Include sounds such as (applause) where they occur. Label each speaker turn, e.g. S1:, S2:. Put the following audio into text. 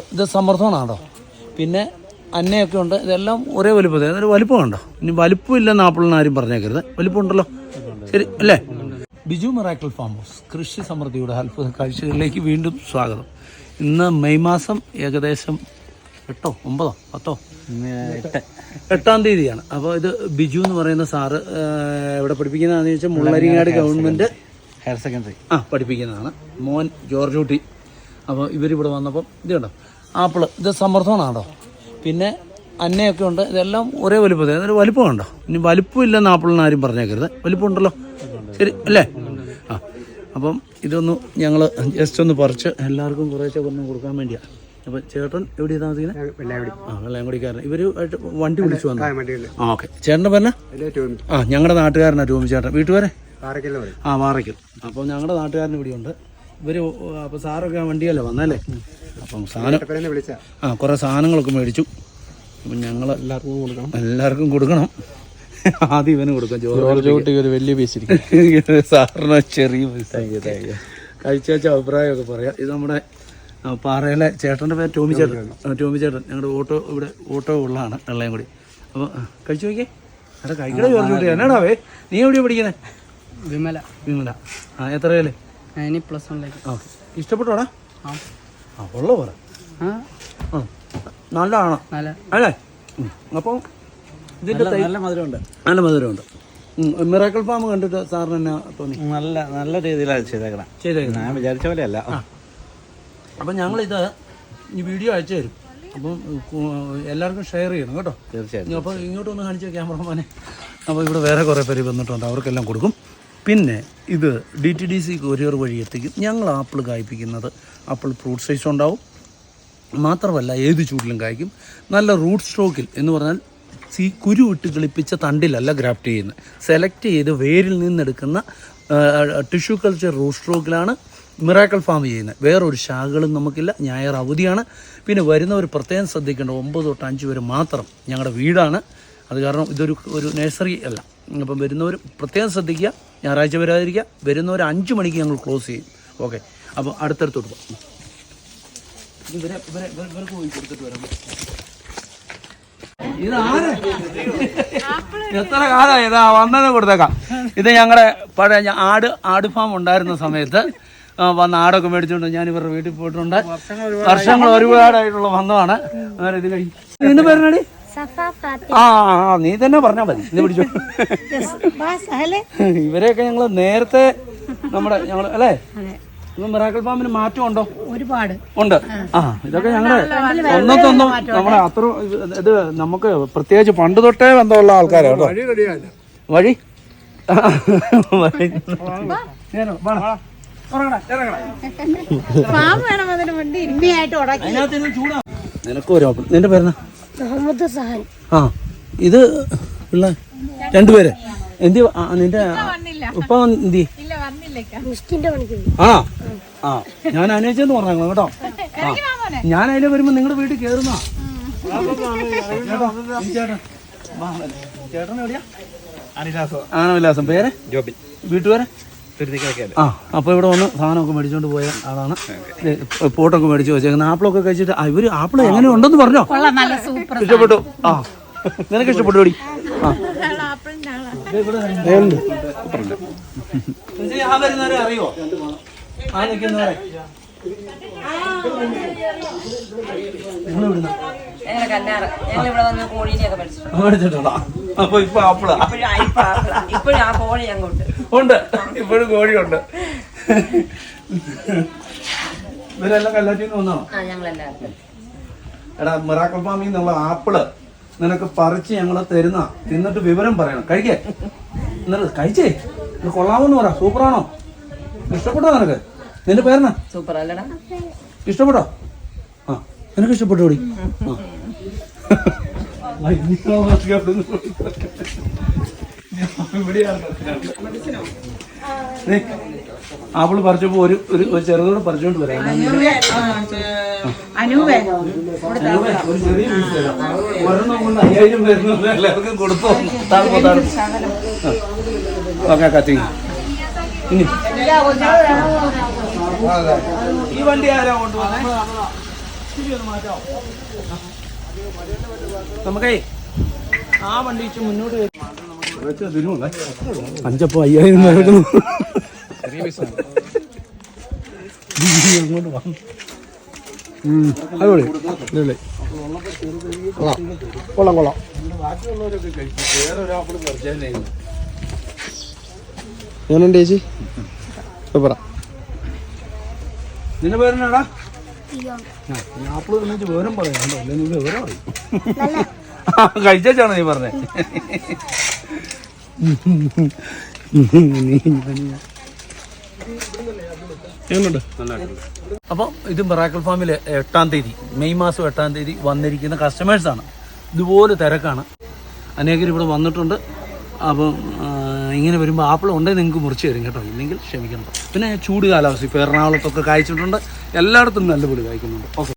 S1: ഇത് സമർത്ഥമാണോ പിന്നെ അന്നയൊക്കെ ഉണ്ട് ഇതെല്ലാം ഒരേ വലുപ്പത്തിൽ അതൊരു വലുപ്പം ഉണ്ടോ ഇനി വലുപ്പം ഇല്ലെന്ന് ആപ്പിളിന് ആരും പറഞ്ഞേക്കരുത്. വലുപ്പം ഉണ്ടല്ലോ ശരി അല്ലേ? ബിജു മെറാക്കിൾ ഫാം ഹൗസ് കൃഷി സമൃദ്ധിയുടെ അത്ഭുത കാഴ്ചകളിലേക്ക് വീണ്ടും സ്വാഗതം. ഇന്ന് മെയ് മാസം ഏകദേശം എട്ടോ ഒമ്പതോ പത്തോ? എട്ടാം. തീയതിയാണ്. അപ്പോൾ ഇത് ബിജു എന്ന് പറയുന്ന സാറ് എവിടെ പഠിപ്പിക്കുന്നതാണെന്ന് ചോദിച്ചാൽ മുള്ളരിങ്ങാട് ഗവൺമെന്റ്
S2: ഹയർ സെക്കൻഡറി.
S1: ആ പഠിപ്പിക്കുന്നതാണ്. മോൻ ജോർജ് കുട്ടി. അപ്പോൾ ഇവരിവിടെ വന്നപ്പം ഇത് കണ്ടോ? ആപ്പിൾ. ഇത് സമർത്ഥമാണോ പിന്നെ അന്നയൊക്കെ ഉണ്ട്. ഇതെല്ലാം ഒരേ വലിപ്പത്തിൽ അതൊരു വലിപ്പം ഉണ്ടോ ഇനി വലിപ്പം ഇല്ലെന്ന് ആപ്പിളിന് ആരും പറഞ്ഞേക്കരുത്. വലിപ്പം ഉണ്ടല്ലോ ശരി അല്ലേ? ആ. അപ്പം ഇതൊന്ന് ഞങ്ങൾ ജസ്റ്റ് ഒന്ന് പറിച്ച് എല്ലാവർക്കും കുറേശ്ശെ ഒന്ന് കൊടുക്കാൻ വേണ്ടിയാണ് അപ്പം ചേട്ടൻ എവിടെ താമസിക്കുന്നത് ആ വെള്ളയംകുടിക്കാരൻ ഇവർ ആയിട്ട് വണ്ടി വിളിച്ചു വന്നു ആ ഓക്കെ. ചേട്ടന്റെ പറഞ്ഞ ആ ഞങ്ങളുടെ നാട്ടുകാരനാണ് ടോമി ചേട്ടൻ. വീട്ടുകാരെ? ആ വാറയ്ക്കൽ. അപ്പോൾ ഞങ്ങളുടെ നാട്ടുകാരൻ ഇവിടെയുണ്ട്. ഇവർ അപ്പൊ സാറൊക്കെ ആ വണ്ടിയല്ലേ വന്നല്ലേ? അപ്പം സാധനം ആ കുറേ സാധനങ്ങളൊക്കെ മേടിച്ചു. അപ്പം ഞങ്ങൾ എല്ലാവർക്കും കൊടുക്കണം. എല്ലാവർക്കും കൊടുക്കണം. ആദ്യം ഇവന് കൊടുക്കാം ജോർജ്
S2: കുട്ടിക്ക്. ഒരു വലിയ പീസ് ഇരിക്കും. (laughs)
S1: സാറിന് ചെറിയ കഴിച്ച വെച്ച അഭിപ്രായമൊക്കെ പറയാം. ഇത് നമ്മുടെ പാറയിലെ ചേട്ടന്റെ പേര് ടോമി ചേട്ടൻ. ടോമി ചേട്ടൻ. ഞങ്ങളുടെ ഓട്ടോ ഇവിടെ ഓട്ടോ ഉള്ളതാണ് വെള്ളയും കൂടി. അപ്പോൾ കഴിച്ചു നോക്കിയേ. അതെ കഴിക്കണേ ജോർജ് കുട്ടി? എന്നാടാവേ നീ എവിടെയാണ് പഠിക്കുന്നത്
S3: വിമല.
S1: വിമല. ആ എത്രയല്ലേ?
S3: ഇനി പ്ലസ് വണ്ണിലേക്ക്
S1: ഓക്കെ ഇഷ്ടപ്പെട്ടോടാ?
S3: ആ.
S1: ഉള്ള പറ നല്ലതാണോ.
S3: നല്ല.
S1: അല്ലേ. അപ്പോൾ ഇതിന്റെ
S2: നല്ല മധുരമുണ്ട്.
S1: നല്ല മധുരമുണ്ട്. മിറാക്കിൾ ഫാം കണ്ടിട്ട് സാറിന് എന്നാ തോന്നി?
S2: നല്ല നല്ല രീതിയിലാണ് ചെയ്തേക്കണം.
S1: ചെയ്തേക്കണം.
S2: ഞാൻ വിചാരിച്ച പോലെയല്ല
S1: അപ്പം ഞങ്ങളിത് ഈ വീഡിയോ അയച്ചു തരും. അപ്പം എല്ലാവർക്കും ഷെയർ ചെയ്യണം കേട്ടോ.
S2: തീർച്ചയായും
S1: അപ്പോൾ ഇങ്ങോട്ടൊന്ന് കാണിച്ച ക്യാമറമാനെ. അപ്പോൾ ഇവിടെ വേറെ കുറേ പേര് വന്നിട്ടുണ്ട്. അവർക്കെല്ലാം കൊടുക്കും. പിന്നെ ഇത് D T D C courier വഴി എത്തിക്കും. ഞങ്ങൾ ആപ്പിൾ കായ്പ്പിക്കുന്നത് ആപ്പിൾ ഫ്രൂട്ട് സൈസ് ഉണ്ടാവും. മാത്രമല്ല ഏത് ചൂടിലും കായ്ക്കും. നല്ല റൂട്ട് സ്റ്റോക്കിൽ എന്ന് പറഞ്ഞാൽ സീ കുരു ഇട്ട് കിളിപ്പിച്ച തണ്ടിലല്ല ഗ്രാഫ്റ്റ് ചെയ്യുന്നത്. സെലക്ട് ചെയ്ത് വേരിൽ നിന്നെടുക്കുന്ന ടിഷ്യൂ കൾച്ചർ റൂട്ട് സ്ട്രോക്കിലാണ് മിറാക്കൽ ഫാം ചെയ്യുന്നത്. വേറൊരു ശാഖകളും നമുക്കില്ല. ഞായർ അവധിയാണ്. പിന്നെ വരുന്നവർ പ്രത്യേകം ശ്രദ്ധിക്കേണ്ട ഒമ്പത് തൊട്ട് അഞ്ച് വരെ മാത്രം ഞങ്ങളുടെ വീടാണ്. അത് കാരണം ഇതൊരു ഒരു നഴ്സറി അല്ല. അപ്പം വരുന്നവർ പ്രത്യേകം ശ്രദ്ധിക്കുക. ഞായറാഴ്ച വരാതിരിക്കുക. വരുന്നവർ അഞ്ച് മണിക്ക് ഞങ്ങൾ ക്ലോസ് ചെയ്യും. ഓക്കെ. അപ്പോൾ അടുത്തടുത്തോട്ട് പോകാം ഇവരെ ഇവരെ ഇവർക്ക് പോയി കൊടുത്തിട്ട് വരാം. എത്ര കാലമായി ഇതാ വന്നത് കൊടുത്തേക്കാം. ഇത് ഞങ്ങളുടെ പഴയ ആട് ആട് ഫാം ഉണ്ടായിരുന്ന സമയത്ത് വന്ന ആടൊക്കെ മേടിച്ചുകൊണ്ട് ഞാൻ ഇവരുടെ വീട്ടിൽ പോയിട്ടുണ്ട്. വർഷങ്ങൾ ഒരുപാടായിട്ടുള്ള ബന്ധമാണ് അങ്ങനെ ഇത് കഴിഞ്ഞു നിന്റെ പേരണടി ആ ആ, നീ തന്നെ പറഞ്ഞാൽ മതി. ഇത് പിടിച്ചു. ഇവരെയൊക്കെ ഞങ്ങൾ നേരത്തെ നമ്മുടെ ഞങ്ങൾ അല്ലേ? മിറാക്കിൾ ഫാമിന് മാറ്റമുണ്ടോ
S4: ഒരുപാട്.
S1: ഉണ്ട്. ആ. ഇതൊക്കെ ഞങ്ങളുടെ ഒന്നത്തൊന്നും നമ്മളെ അത്ര ഇത് നമുക്ക് പ്രത്യേകിച്ച് പണ്ട് തൊട്ടേ ബന്ധമുള്ള ആൾക്കാരാണ് വഴി നിനക്കൊരു നിന്റെ പേരെന്നാ?
S4: മുഹമ്മദ് സഹൻ.
S1: ആ ഇത് പിള്ള രണ്ടുപേര്. എന്തി ആ, നിന്റെ ഉപ്പ എന്തി ആ ആ ഞാൻ അനേച്ചെന്ന് പറഞ്ഞു കേട്ടോ. ആ ഞാൻ അതിലെ വരുമ്പോ നിങ്ങളുടെ വീട്ടിൽ കേറുന്ന. ചേട്ടൻ എവിടെയാ? ആനവിലാസം. പേര്?
S2: ജോബിൻ.
S1: വീട്ടുപേരെ? ആ. അപ്പോൾ ഇവിടെ വന്ന് സാധനമൊക്കെ മേടിച്ചോണ്ട് പോയ ആളാണ്. പോട്ടൊക്കെ മേടിച്ച് വെച്ചേക്കുന്നത് ആപ്പിളൊക്കെ കഴിച്ചിട്ട് ഇവർ ഇവർ ആപ്പിൾ എങ്ങനെ ഉണ്ടെന്ന് പറഞ്ഞോ? ഇഷ്ടപ്പെട്ടു. ആ നിനക്ക് ഇഷ്ടപ്പെട്ടു ഓടി ആ. അറിയോ ആ നിൽക്കുന്നവരെ അപ്പൊ ഇപ്പൊ ആപ്പിളാ?
S5: ഇപ്പോഴും ആ- ഇപ്പൊ ആ- കോഴി ഞങ്ങോട്ട്
S1: ഉണ്ട്. ഇപ്പോഴും കോഴിയുണ്ട്. ഇവരെല്ലാം കല്ലാറ്റിൽ നിന്ന് വന്നാണോ
S5: ആ ഞങ്ങളെല്ലാവരും.
S1: എടാ മിറാക്കൽ ഫാമിൽ നിന്നുള്ള ആപ്പിൾ നിനക്ക് പറിച്ച് ഞങ്ങൾ തരുന്ന തിന്നിട്ട് വിവരം പറയണം. കഴിക്കേ. എന്നിട്ട് കഴിച്ചേ. ഇത് കൊള്ളാമെന്ന് പറ. സൂപ്പറാണോ? ഇഷ്ടപ്പെട്ടോ നിനക്ക്? നിന്റെ പേരെന്നാ?
S5: സൂപ്പർ അല്ലടാ
S1: ഇഷ്ടപ്പെട്ടോ? ആ നിനക്ക് ഇഷ്ടപ്പെട്ടു കൂടി ആ. (laughs) ആപ്പിൾ പറിച്ചപ്പോ ഒരു ഒരു ചെറുതോടെ പറിച്ചോണ്ട് വരാം. ഒരു ചെറിയ പീസ് തരാം. ഒരെണ്ണം കൊണ്ട് അയ്യായിരം വരുന്നത് എല്ലാവർക്കും കൊടുത്തു? താഴ്പോ താഴ്പോ ഓക്കെ കത്തി ഇനി. ഈ വണ്ടി ആരാ നമുക്കേ ആ വണ്ടി മുന്നോട്ട് മുന്നോട്ട് അഞ്ചപ്പോ അയ്യായിരം വാ
S2: അടിപൊളി അടിപൊളി കൊള്ളാം കൊള്ളാം ഞാനുണ്ട് ചേച്ചി സൂപ്പറാ
S1: നിന്റെ പേരെന്നാടാ? ആപ്പിൾ തിന്നിച്ച് വിവരം പറയാം. വിവരം കഴിച്ചാണ് നീ പറഞ്ഞേ? അപ്പോൾ ഇത് മിറാക്കൽ ഫാമിൽ എട്ടാം തീയതി മെയ് മാസം എട്ടാം തീയതി വന്നിരിക്കുന്ന കസ്റ്റമേഴ്സാണ് ഇതുപോലെ തിരക്കാണ്. അനേകർ ഇവിടെ വന്നിട്ടുണ്ട്. അപ്പം ഇങ്ങനെ വരുമ്പോൾ ആപ്പിൾ ഉണ്ടെങ്കിൽ നിങ്ങൾക്ക് മുറിച്ച് തരും കേട്ടോ. ഇല്ലെങ്കിൽ ക്ഷമിക്കണം. പിന്നെ ചൂട് കാലാവസ്ഥ. ഇപ്പോൾ എറണാകുളത്തൊക്കെ കായ്ച്ചിട്ടുണ്ട്. എല്ലായിടത്തും നല്ലപോലെ കായ്ക്കുന്നുണ്ട്. ഓക്കെ.